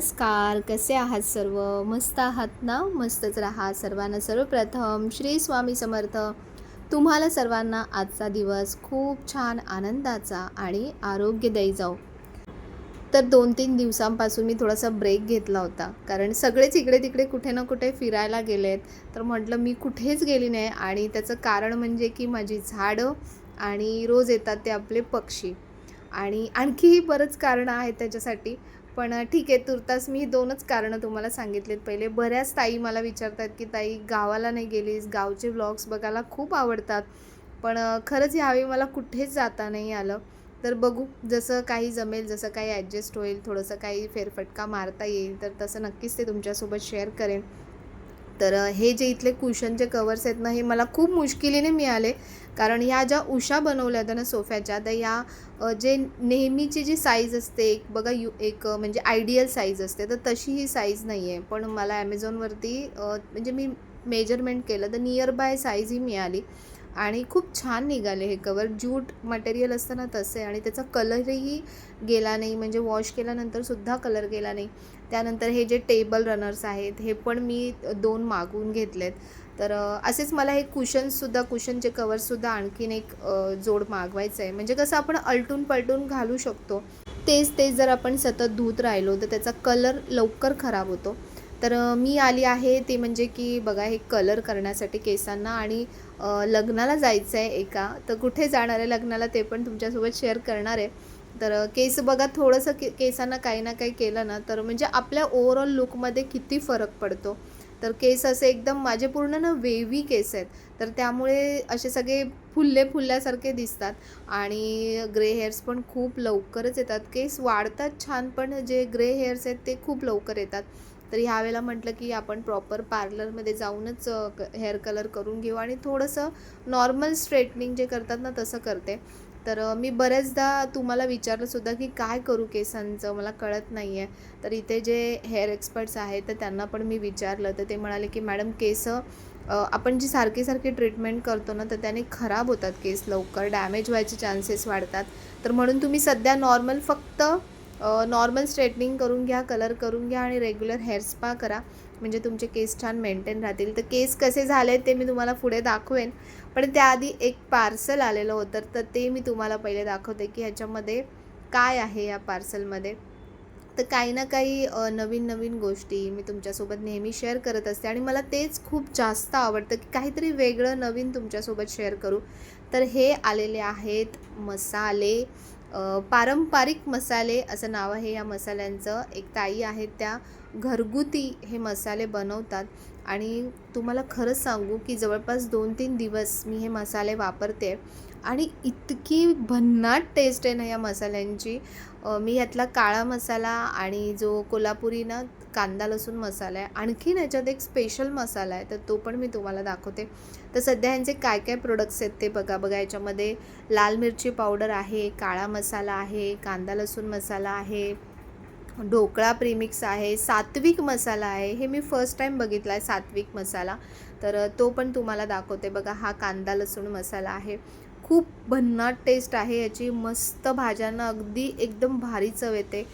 नमस्कार कसे आहात सर्व? मस्त आहात ना? मस्तच राहा सर्वांना. सर्वप्रथम श्री स्वामी समर्थ. तुम्हाला सर्वांना आजचा दिवस खूप छान आनंदाचा आणि आरोग्यदायी जाऊ तर दोन तीन दिवसांपासून मी थोडासा ब्रेक घेतला होता. कारण सगळेच इकडे तिकडे कुठे ना कुठे फिरायला गेलेत. तर म्हटलं मी कुठेच गेली नाही आणि त्याचं कारण म्हणजे की माझी झाडं आणि रोज येतात ते आपले पक्षी. आणि आणखीही बरंच कारणं आहेत त्याच्यासाठी. पण ठीक आहे तुर्तास मी ही दोनच कारणं तुम्हाला सांगितलेत. पहिले बऱ्याच ताई मला विचारतात की ताई गावाला नाही गेलीस? गावचे व्लॉग्स बघायला खूप आवडतात. पण खरंच ह्यावेळी मला कुठेच जाता नाही आलं. तर बघू जसं काही जमेल जसं काही ॲडजस्ट होईल थोडंसं काही फेरफटका मारता येईल तर तसं नक्कीच ते तुमच्यासोबत शेअर करेन. तर हे जे इथले कुशनचे कवर्स आहेत ना हे मला खूप मुश्किलीने मिळाले. कारण ह्या ज्या उषा बनवल्या होत्या ना सोफ्याच्या तर या जे नेहमीची जी साईज असते एक बघा यू एक म्हणजे आयडियल साईज असते तर तशी ही साईज नाही आहे पण मला ॲमेझॉनवरती म्हणजे मी मेजरमेंट केलं तर नियर बाय साईज ही मिळाली. आणि खूप छान निघाले हे कवर ज्यूट मटेरियल असतं ना तसे आणि त्याचा कलरही गेला नाही. म्हणजे वॉश केल्यानंतरसुद्धा कलर गेला नाही. त्यानंतर हे जे टेबल रनर्स आहेत हे पण मी दोन मागवून घेतलेत. तर असेच मला हे कुशन्ससुद्धा कुशनचे कवरसुद्धा आणखीन एक जोड मागवायचं आहे म्हणजे कसं आपण अलटून पलटून घालू शकतो. तेच तेच जर आपण सतत धुत राहिलो तर त्याचा कलर लवकर खराब होतो. तर मी आली आहे ते म्हणजे की बघा हे कलर करण्यासाठी केसांना आणि लग्नाला जायचं आहे एका. तर कुठे जाणार आहे लग्नाला ते पण तुमच्यासोबत शेअर करणार आहे. तर केस बघा थोडंसं के केसांना काही ना काही केलं ना तर म्हणजे आपल्या ओव्हरऑल लुकमध्ये किती फरक पडतो. तर केस असे एकदम माझे पूर्ण ना वेवी केस आहेत. तर त्यामुळे असे सगळे फुल्ले फुलल्यासारखे दिसतात. आणि ग्रे हेअर्स पण खूप लवकरच येतात. केस वाढतात छान पण जे ग्रे हेअर्स आहेत ते खूप लवकर येतात. तर ह्यावेळेला म्हटलं की आपण प्रॉपर पार्लरमध्ये जाऊनच हेअर कलर करून घेऊ आणि थोडंसं नॉर्मल स्ट्रेटनिंग जे करतात ना तसं करते. तर मी बऱ्याचदा तुम्हाला विचारलंसुद्धा की काय करू केसांचं? मला कळत नाही आहे तर इथे जे हेअर एक्सपर्ट्स आहेत तर त्यांना पण मी विचारलं. तर ते म्हणाले की मॅडम केस आपण जी सारखी सारखी ट्रीटमेंट करतो ना तर त्याने खराब होतात केस लवकर. डॅमेज व्हायचे चान्सेस वाढतात. तर म्हणून तुम्ही सध्या नॉर्मल फक्त नॉर्मल स्ट्रेटनिंग करून घ्या कलर करून घ्या आणि रेग्युलर हेअर स्पा करा. म्हणजे तुमचे केस छान मेंटेन राहतील. तर केस कसे झाले ते मी तुम्हाला पुढे दाखवेन. पण त्याआधी एक पार्सल आलेलं होतं तर ते मी तुम्हाला पहिले दाखवते की ह्याच्यामध्ये काय आहे या पार्सलमध्ये तर काही ना काही नवीन नवीन गोष्टी मी तुमच्यासोबत नेहमी शेअर करत असते. आणि मला तेच खूप जास्त आवडतं की काहीतरी वेगळं नवीन तुमच्यासोबत शेअर करू. तर हे आलेले आहेत मसाले. पारंपरिक मसाले असं नाव आहे या मसाल्यांचं. एक ताई आहेत त्या. घरगुती हे मसाले बनवतात. आणि तुम्हाला खरंच सांगू की जवळपास दोन तीन दिवस मी हे मसाले वापरते. आणि इतकी भन्नाट टेस्ट आहे ना या मसाल्यांची. मी ह्यातला काळा मसाला आणि जो कोल्हापुरी ना कांदा लसूण मसाला आहे आणखीन ह्याच्यात एक स्पेशल मसाला आहे तर तो पण मी तुम्हाला दाखवते. तर सध्या ह्यांचे काय काय प्रोडक्ट्स आहेत ते बघा. बघा याच्यामध्ये लाल मिरची पावडर आहे काळा मसाला आहे कांदा लसूण मसाला आहे ढोकळा प्रीमिक्स आहे सात्विक मसाला आहे. हे मी फर्स्ट टाईम बघितला आहे सात्विक मसाला. तर तो पण तुम्हाला दाखवते. बघा हा कांदा लसूण मसाला आहे. खूप भन्नाट टेस्ट आहे याची. मस्त भाज्यांना अगदी एकदम भारी चव येते.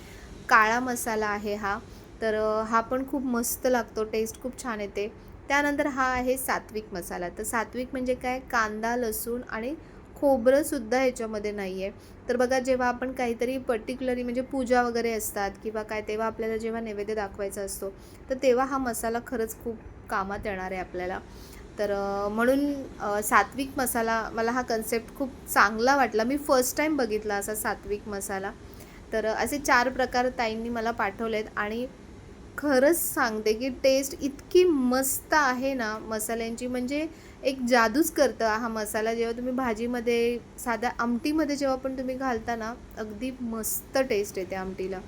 काळा मसाला आहे हा. तर हा पण खूप मस्त लागतो. टेस्ट खूप छान येते. त्यानंतर हा आहे सात्विक मसाला. तर सात्विक म्हणजे काय? कांदा लसूण आणि खोबरंसुद्धा ह्याच्यामध्ये नाही आहे तर बघा जेव्हा आपण काहीतरी पर्टिक्युलरली म्हणजे पूजा वगैरे असतात किंवा काय तेव्हा आपल्याला जेव्हा नैवेद्य दाखवायचा असतो तर तेव्हा हा मसाला खरंच खूप कामात येणार आहे आपल्याला. तर म्हणून सात्विक मसाला मला हा कन्सेप्ट खूप चांगला वाटला. मी फर्स्ट टाईम बघितला असा सात्विक मसाला. तर असे चार प्रकार ताईंनी मला पाठवलेत आणि खरंच सांगते की टेस्ट इतकी मस्त आहे ना मसाल्यांची. म्हणजे एक जादूच करतं. हा मसाला जेव्हा तुम्ही भाजीमध्ये साध्या आमटीमध्ये जेव्हा पण तुम्ही घालता ना अगदी मस्त टेस्ट येते आमटीला.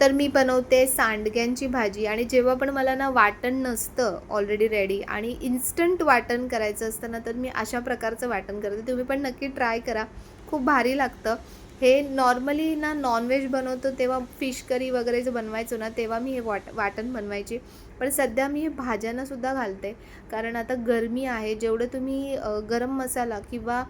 तर मी बनवते सांडग्यांची भाजी आणि जेव्हा पण मला ना वाटण नसतं ऑलरेडी रेडी आणि इन्स्टंट वाटण करायचं असतं ना तर मी अशा प्रकारचं वाटण करते. तुम्ही पण नक्की ट्राय करा. खूप भारी लागतं. हे नॉर्मली ना नॉनव्हेज बनवतो तेव्हा फिश करी वगैरे जे बनवायचो ना तेव्हा मी हे वाट वाटण बनवायची. पण सध्या मी हे भाज्यांनासुद्धा घालते. कारण आता गरमी आहे जेवढं तुम्ही गरम मसाला किंवा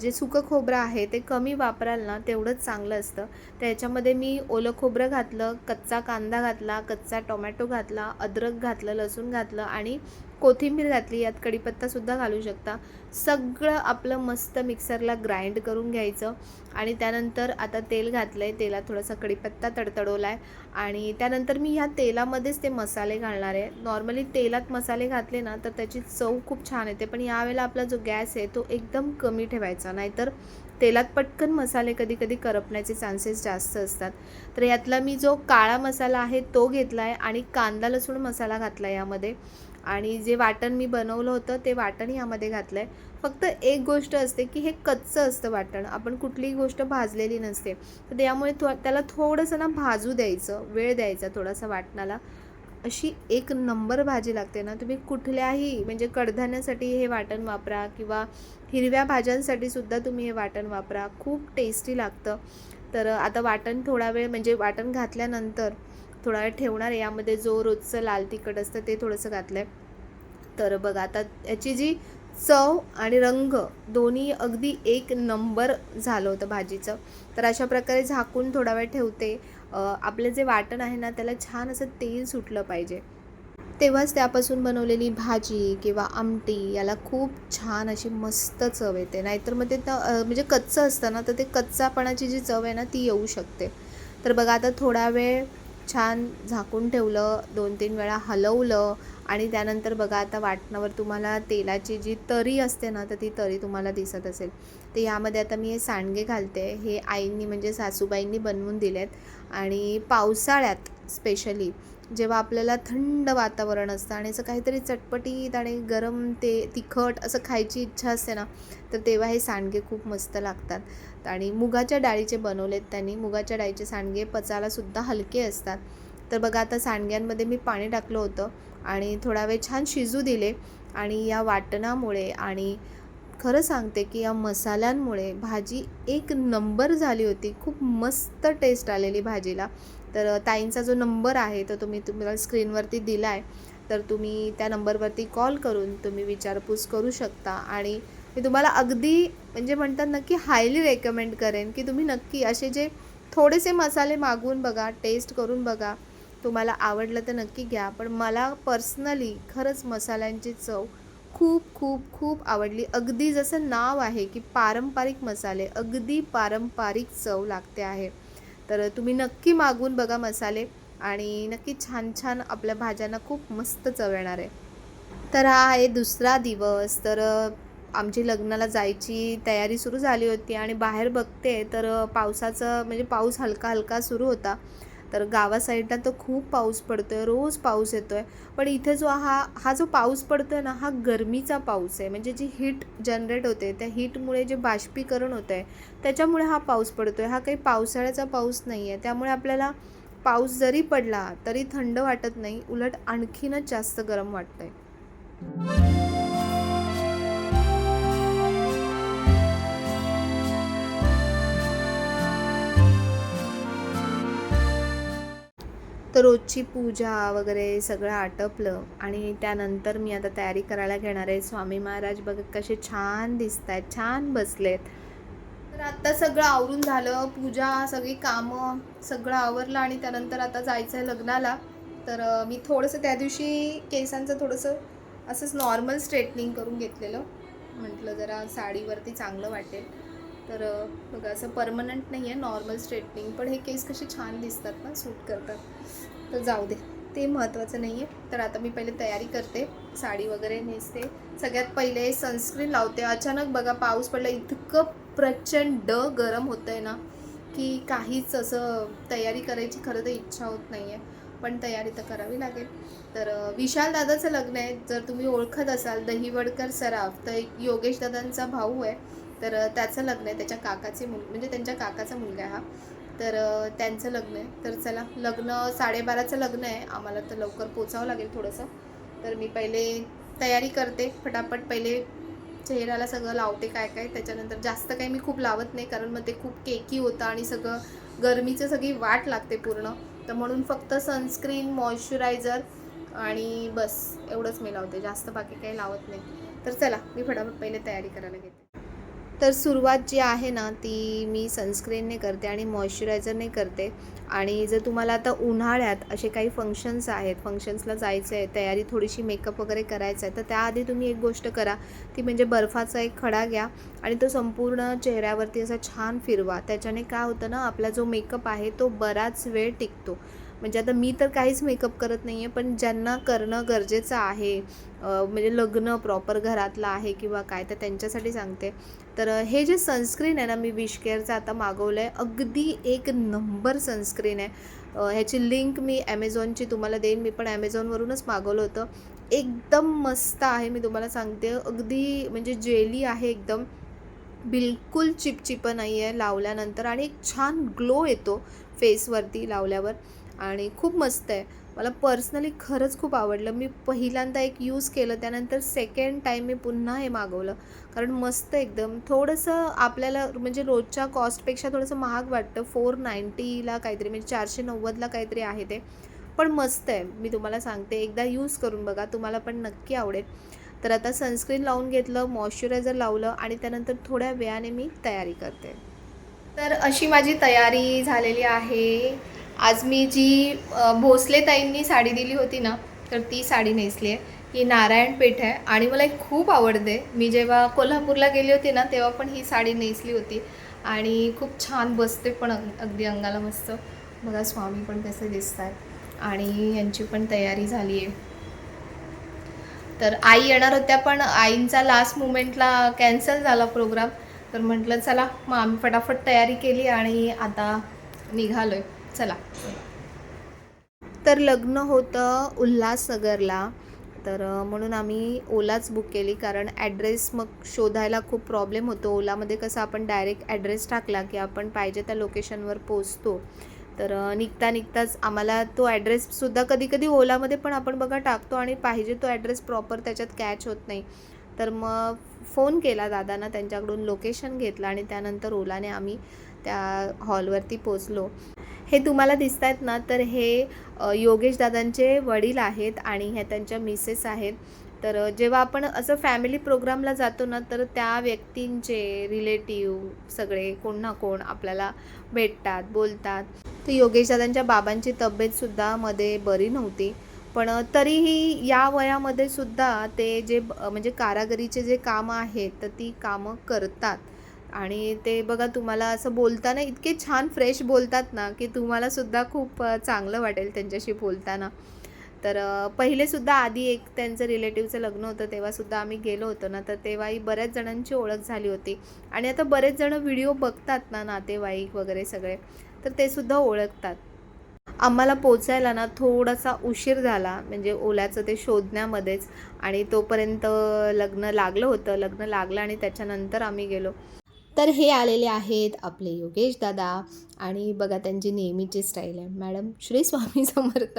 जे सुकं खोबरं आहे ते कमी वापराल ना तेवढंच चांगलं असतं. त्याच्यामध्ये मी ओलं खोबरं घातलं कच्चा कांदा घातला कच्चा टोमॅटो घातला अद्रक घातलं लसूण घातलं आणि कोथिंबीर घातली यात कढीपत्तासुद्धा घालू शकता. सगळं आपलं मस्त मिक्सरला ग्राइंड करून घ्यायचं आणि त्यानंतर आता तेल घातलं आहे तेलात थोडासा कढीपत्ता तडतडवला आहे आणि त्यानंतर मी ह्या तेलामध्येच ते मसाले घालणार आहे. नॉर्मली तेलात मसाले घातले ना तर त्याची चव खूप छान येते पण यावेळेला आपला जो गॅस आहे तो एकदम कमी ठेवायचा नाहीतर तेलात पटकन मसाले कधी कधी करपण्याचे चान्सेस जास्त असतात. तर यातला मी जो काळा मसाला आहे तो घेतला आहे आणि कांदा लसूण मसाला घातला आहे यामध्ये. आणि जे वाटण मी बनवलं होतं ते वाटण यामध्ये घातलं आहे फक्त एक गोष्ट असते की हे कच्चं असतं वाटण. आपण कुठलीही गोष्ट भाजलेली नसते. तर त्यामुळे थो त्याला थोडंसं ना भाजू द्यायचं वेळ द्यायचा थोडासा वाटणाला. अशी एक नंबर भाजी लागते ना तुम्ही कुठल्याही म्हणजे कडधान्यासाठी हे वाटण वापरा किंवा हिरव्या भाज्यांसाठी सुद्धा तुम्ही हे वाटण वापरा. खूप टेस्टी लागतं. तर आता वाटण थोडा वेळ म्हणजे वाटण घातल्यानंतर थोडा वेळ ठेवणार आहे. यामध्ये जो रोजचं लाल तिखट असतं ते थोडंसं घातलं आहे तर बघा आता याची जी चव आणि रंग दोन्ही अगदी एक नंबर झालं होतं भाजीचं. तर अशा प्रकारे झाकून थोडा वेळ ठेवते. आपलं जे वाटण आहे ना त्याला छान असं तेल सुटलं पाहिजे. तेव्हाच त्यापासून बनवलेली भाजी किंवा आमटी याला खूप छान अशी मस्त चव येते. नाहीतर मग ते म्हणजे कच्चं असतं ना तर ते कच्चापणाची जी चव आहे ना ती येऊ शकते. तर बघा आता थोडा वेळ छान झाकून ठेवलं दोन तीन वेळा हलवलं आणि त्यानंतर बघा आता वाटणावर तुम्हाला तेलाची जी तरी असते ना तर ती तरी तुम्हाला दिसत असेल. तर यामध्ये आता मी हे सांडगे घालते. हे आईंनी म्हणजे सासूबाईंनी बनवून दिलेत आणि पावसाळ्यात स्पेशली जेव्हा आपल्याला थंड वातावरण असतं आणि असं काहीतरी चटपटीत आणि गरम ते तिखट असं खायची इच्छा असते ना तर तेव्हा हे सांडगे खूप मस्त लागतात. आणि मुगाच्या डाळीचे बनवलेत त्यांनी. मुगाच्या डाळीचे सांडगे पचायलासुद्धा हलके असतात. तर बघा आता सांडग्यांमध्ये मी पाणी टाकलं होतं आणि थोडा वेळ छान शिजू दिले आणि या वाटणामुळे आणि खरं सांगते की या मसाल्यांमुळे भाजी एक नंबर झाली होती. खूप मस्त टेस्ट आलेली भाजीला. तर ताईंचा जो नंबर आहे तो तुम्ही तुम्हाला स्क्रीनवरती दिला आहे तर तुम्ही त्या नंबरवरती कॉल करून तुम्ही विचारपूस करू शकता आणि मी तुम्हाला अगदी म्हणजे म्हणतात नक्की हायली रेकमेंड करेन की तुम्ही नक्की असे जे थोडेसे मसाले मागवून बघा टेस्ट करून बघा. तुम्हाला आवडलं तर नक्की घ्या पण मला पर्सनली खरंच मसाल्यांची चव खूप खूप खूप आवडली. अगदी जसं नाव आहे की पारंपरिक मसाले अगदी पारंपरिक चव लागते आहे. तर तुम्ही नक्की मागून बघा मसाले आणि नक्की छान छान आपल्या भाज्यांना खूप मस्त चव येणार आहे. तर हा आहे दुसरा दिवस. तर आमची लग्नाला जायची तयारी सुरू झाली होती आणि बाहेर बघते तर पावसाचं म्हणजे पाऊस हलका हलका सुरू होता. तर गावा साईडला तर खूप पाऊस पडतो आहे रोज पाऊस येतो आहे पण इथे जो हा हा जो पाऊस पडतो आहे ना हा गरमीचा पाऊस आहे. म्हणजे जी हीट जनरेट होते त्या हीटमुळे जे बाष्पीकरण होतं आहे त्याच्यामुळे हा पाऊस पडतो आहे हा काही पावसाळ्याचा पाऊस नाही आहे त्यामुळे आपल्याला पाऊस जरी पडला तरी थंड वाटत नाही. उलट आणखीनच जास्त गरम वाटतं आहे तर रोजची पूजा वगैरे सगळं आटपलं आणि त्यानंतर मी आता तयारी करायला घेणार आहे. स्वामी महाराज बघ कसे छान दिसत आहेत छान बसलेत. तर आत्ता सगळं आवरून झालं पूजा सगळी कामं सगळं आवरलं आणि त्यानंतर आता जायचं आहे लग्नाला. तर मी थोडंसं त्या दिवशी केसांचं थोडंसं असंच नॉर्मल स्ट्रेटनिंग करून घेतलेलं. म्हटलं जरा साडीवरती चांगलं वाटेल. तर बघा असं परमनंट नाही आहे नॉर्मल स्ट्रेटनिंग पण हे केस कसे छान दिसतात ना सूट करतात. तर जाऊ दे. ते महत्त्वाचं नाही आहे. तर आता मी पहिले तयारी करते. साडी वगैरे नेसते. सगळ्यात पहिले सनस्क्रीन लावते. अचानक बघा पाऊस पडला इतकं प्रचंड गरम होतं आहे ना की काहीच असं तयारी करायची खरं तर इच्छा होत नाही आहे. पण तयारी तर करावी लागेल. तर विशाल दादाचं लग्न आहे. जर तुम्ही ओळखत असाल दहीवडकर सराफ तर योगेश दादांचा भाऊ आहे. तर त्याचं लग्न आहे. त्याच्या काकाचे मुल म्हणजे त्यांच्या काकाचा मुलगा आहे हा. तर त्यांचं लग्न आहे. तर चला लग्न साडेबाराचं लग्न आहे. आम्हाला तर लवकर पोचावं लागेल थोडंसं. तर मी पहिले तयारी करते. फटाफट पहिले चेहऱ्याला सगळं लावते काय काय. त्याच्यानंतर जास्त काही मी खूप लावत नाही कारण मग ते खूप केकी होतं आणि सगळं गरमीचं सगळी वाट लागते पूर्ण. तर म्हणून फक्त सनस्क्रीन मॉइश्चरायझर आणि बस एवढंच मी लावते. जास्त बाकी काही लावत नाही. तर चला मी फटाफट पहिले तयारी करायला घेते. तर सुरुवात जी आहे ना ती मी सनस्क्रीनने करते आणि मॉइश्चरायझरने करते. आणि जर तुम्हाला आता उन्हाळ्यात असे काही फंक्शन्स आहेत फंक्शन्सला जायचं आहे तयारी थोडीशी मेकअप वगैरे करायचं आहे तर त्याआधी तुम्ही एक गोष्ट करा ती म्हणजे बर्फाचा एक खडा घ्या आणि तो संपूर्ण चेहऱ्यावरती असा छान फिरवा. त्याच्याने काय होतं ना आपला जो मेकअप आहे तो बराच वेळ टिकतो. म्हणजे आता मी तर काहीच मेकअप करत नाही आहे पण ज्यांना करणं गरजेचं आहे म्हणजे लग्न प्रॉपर घरातलं आहे किंवा काय तर त्यांच्यासाठी सांगते. तर हे जे सनस्क्रीन आहे ना मी विश केअरचं आता मागवलं आहे अगदी एक नंबर सनस्क्रीन आहे. ह्याची लिंक मी ॲमेझॉनची तुम्हाला देईन. मी पण ॲमेझॉनवरूनच मागवलं होतं. एकदम मस्त आहे मी तुम्हाला सांगते. अगदी म्हणजे जेली आहे एकदम. बिलकुल चिपचिप नाही आहे लावल्यानंतर आणि एक छान ग्लो येतो फेसवरती लावल्यावर. आणि खूप मस्त आहे. मला पर्सनली खरंच खूप आवडलं. मी पहिल्यांदा एक यूज केलं त्यानंतर सेकंड टाईम मी पुन्हा हे मागवलं. कारण मस्त एकदम. थोडंसं आपल्याला म्हणजे रोजच्या कॉस्टपेक्षा थोडंसं महाग वाटतं. फोर नाईंटीला काहीतरी म्हणजे चारशे नव्वदला काहीतरी आहे ते. पण मस्त आहे. मी तुम्हाला सांगते एकदा यूज करून बघा. तुम्हाला पण नक्की आवडेल. तर आता सनस्क्रीन लावून घेतलं मॉइश्चरायझर लावलं आणि त्यानंतर थोड्या वेळाने मी तयारी करते. तर अशी माझी तयारी झालेली आहे. आज मी जी भोसलेताईंनी भोसले ताईंनी साडी दिली होती ना तर ती साडी नेसली आहे. ही नारायणपेठ आहे आणि मला एक खूप आवडते. मी जेव्हा कोल्हापूरला गेली होती ना तेव्हा पण ही साडी नेसली होती. आणि खूप छान बसते पण अगदी अंगाला मस्त. बघा स्वामी पण कसे दिसत आहेत आणि यांची पण तयारी झाली आहे. तर आई येणार होत्या पण आईंचा लास्ट मुमेंटला कॅन्सल झाला प्रोग्राम तर म्हटलं चला मग आम्ही फटाफट तयारी केली आणि आता निघालो आहे चला. तर लग्न होतं उल्हासनगरला. तर म्हणून आम्ही ओलाच बुक केली कारण ॲड्रेस मग शोधायला खूप प्रॉब्लेम होतो. ओलामध्ये कसं आपण डायरेक्ट ॲड्रेस टाकला की आपण पाहिजे त्या लोकेशनवर पोचतो तर निघता निघताच आम्हाला तो ॲड्रेससुद्धा कधी कधी ओलामध्ये पण आपण बघा टाकतो आणि पाहिजे तो ॲड्रेस प्रॉपर त्याच्यात कॅच होत नाही. तर मग फोन केला दादांना त्यांच्याकडून लोकेशन घेतलं आणि त्यानंतर ओलाने आम्ही त्या हॉलवरती पोचलो. हे तुम्हाला दिसत आहेत ना तर हे योगेश दादांचे वडील आहेत आणि ह्या त्यांच्या मिसेस आहेत. तर जेव्हा आपण असं फॅमिली प्रोग्रामला जातो ना तर त्या व्यक्तींचे रिलेटिव्ह सगळे कोण ना कोण आपल्याला भेटतात बोलतात. तर योगेश दादांच्या बाबांची तब्येतसुद्धा मध्ये बरी नव्हती. पण तरीही या वयामध्ये सुद्धा ते जे म्हणजे कारागिरीचे जे कामं आहेत तर ती कामं करतात. आणि ते बघा तुम्हाला असं बोलताना इतके छान फ्रेश बोलतात ना की तुम्हालासुद्धा खूप चांगलं वाटेल त्यांच्याशी बोलताना. तर पहिलेसुद्धा आधी एक त्यांचं रिलेटिव्हचं लग्न होतं तेव्हासुद्धा आम्ही गेलो होतो ना तर तेव्हाही बऱ्याच जणांची ओळख झाली होती. आणि आता बरेच जण व्हिडिओ बघतात ना नातेवाईक वगैरे सगळे तर ते सुद्धा ओळखतात. आम्हाला पोचायला ना थोडासा उशीर झाला म्हणजे ओल्याचं ते शोधण्यामध्येच. आणि तोपर्यंत लग्न लागलं होतं लग्न लागलं आणि त्याच्यानंतर आम्ही गेलो. तर हे आलेले आहेत आपले योगेश दादा. आणि बघा त्यांची नेहमीची स्टाईल आहे. मॅडम श्री स्वामी समर्थ.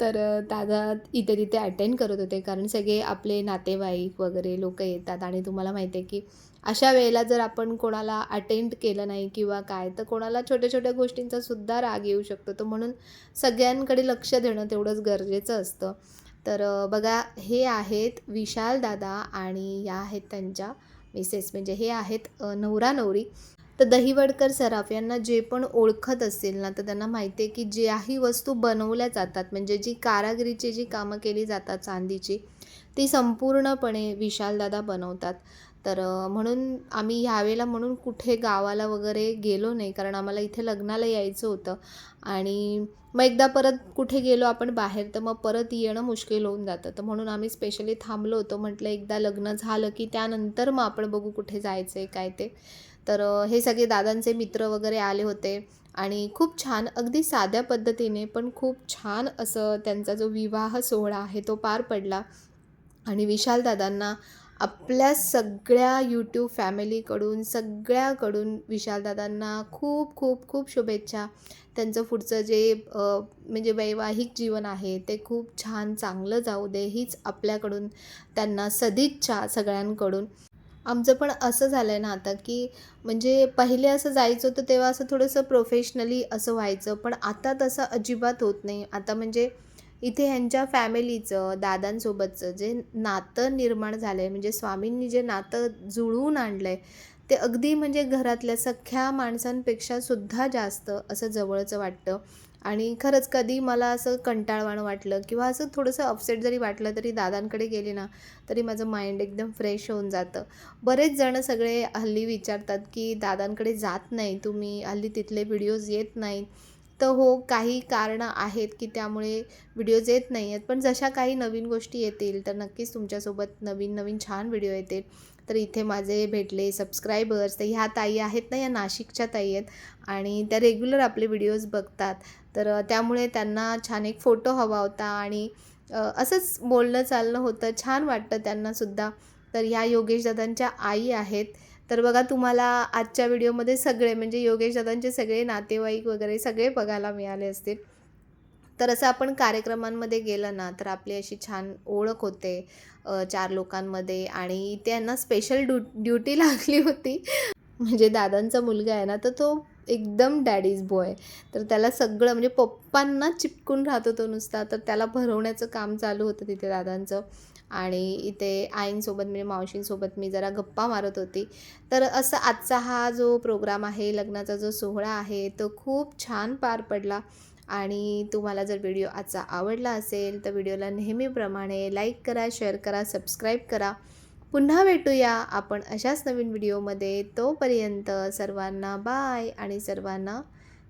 तर दादा इथे तिथे अटेंड करत होते. कारण सगळे आपले नातेवाईक वगैरे लोक येतात. आणि तुम्हाला माहिती आहे की अशा वेळेला जर आपण कोणाला अटेंड केलं नाही किंवा काय तर कोणाला छोट्या छोट्या गोष्टींचा सुद्धा राग येऊ शकतो. तर म्हणून सगळ्यांकडे लक्ष देणं तेवढंच गरजेचं असतं. तर बघा हे आहेत विशाल दादा आणि या आहेत त्यांच्या मिसेस म्हणजे हे आहेत नवरा नवरी तर दहीवडकर सराफ यांना जे पण ओळखत असतील ना तर त्यांना माहिती आहे की ज्याही वस्तू बनवल्या जातात म्हणजे जी कारागिरीची जी कामं केली जातात चांदीची ती संपूर्णपणे विशालदादा बनवतात. तर म्हणून आम्ही ह्यावेळेला म्हणून कुठे गावाला वगैरे गेलो नाही कारण आम्हाला इथे लग्नाला यायचं होतं. आणि मग एकदा परत कुठे गेलो आपण बाहेर तर मग परत येणं मुश्किल होऊन जातं. तर म्हणून आम्ही स्पेशली थांबलो होतो. म्हटलं एकदा लग्न झालं की त्यानंतर मग आपण बघू कुठे जायचं आहे काय ते. तर हे सगळे दादांचे मित्र वगैरे आले होते. आणि खूप छान अगदी साध्या पद्धतीने पण खूप छान असं त्यांचा जो विवाह सोहळा आहे तो पार पडला. आणि विशाल दादांना आपल्या सगळ्या यूट्यूब फॅमिलीकडून सगळ्याकडून विशालदादांना खूप खूप खूप शुभेच्छा. त्यांचं पुढचं जे म्हणजे वैवाहिक जीवन आहे ते खूप छान चांगलं जाऊ दे हीच आपल्याकडून त्यांना सदिच्छा सगळ्यांकडून. आमचं पण असं झालं आहे ना आता की म्हणजे पहिले असं जायचं होतं तेव्हा असं थोडंसं प्रोफेशनली असं व्हायचं पण आता तसं अजिबात होत नाही. आता म्हणजे इथे ह्यांच्या फॅमिलीचं दादांसोबतचं जे नातं निर्माण झालं आहे म्हणजे स्वामींनी जे नातं जुळवून आणलं आहे ते अगदी म्हणजे घरातल्या सख्ख्या माणसांपेक्षा सुद्धा जास्त असं जवळचं वाटतं. आणि खरंच कधी मला असं कंटाळवाणं वाटलं किंवा असं थोडंसं अपसेट जरी वाटलं तरी दादांकडे गेले ना तरी माझं माइंड एकदम फ्रेश होऊन जातं. बरेच जण सगळे हल्ली विचारतात की दादांकडे जात नाही तुम्ही हल्ली तिथले व्हिडिओज येत नाहीत. तर हो काही कारणं आहेत की त्यामुळे व्हिडिओज येत नाही आहेत पण जशा काही नवीन गोष्टी येतील तर नक्कीच तुमच्यासोबत नवीन नवीन छान व्हिडिओ येतील. तर इथे माझे भेटले सबस्क्रायबर्स तर ह्या ताई आहेत ना या नाशिकच्या ताई आहेत. आणि त्या रेग्युलर आपले व्हिडिओज बघतात. तर त्यामुळे त्यांना छान एक फोटो हवा होता. आणि असंच बोलणं चालणं होतं. छान वाटतं त्यांनासुद्धा तर ह्या योगेश दादांच्या आई आहेत. तर बघा तुम्हाला आजच्या व्हिडिओमध्ये सगळे म्हणजे योगेश दादांचे सगळे नातेवाईक वगैरे सगळे बघायला मिळाले असतील. तर असं आपण कार्यक्रमांमध्ये गेलं ना तर आपली अशी छान ओळख होते चार लोकांमध्ये आणि त्यांना स्पेशल ड्यू ड्युटी लागली होती. म्हणजे दादांचा मुलगा आहे ना तर तो एकदम डॅडीज बॉय तर त्याला सगळं म्हणजे पप्पांना चिपकून राहतो तो नुसता. तर त्याला भरवण्याचं काम चालू होतं तिथे दादांचं. आणि इथे आईंसोबत म्हणजे मावशींसोबत मी जरा गप्पा मारत होती. तर असं आजचा हा जो प्रोग्राम आहे लग्नाचा जो सोहळा आहे तो खूप छान पार पडला. आणि तुम्हाला जर व्हिडिओ आजचा आवडला असेल तर व्हिडिओला नेहमीप्रमाणे लाईक करा शेअर करा सबस्क्राईब करा. पुन्हा भेटूया आपण अशाच नवीन व्हिडिओमध्ये. तोपर्यंत सर्वांना बाय आणि सर्वांना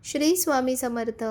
श्री स्वामी समर्थ.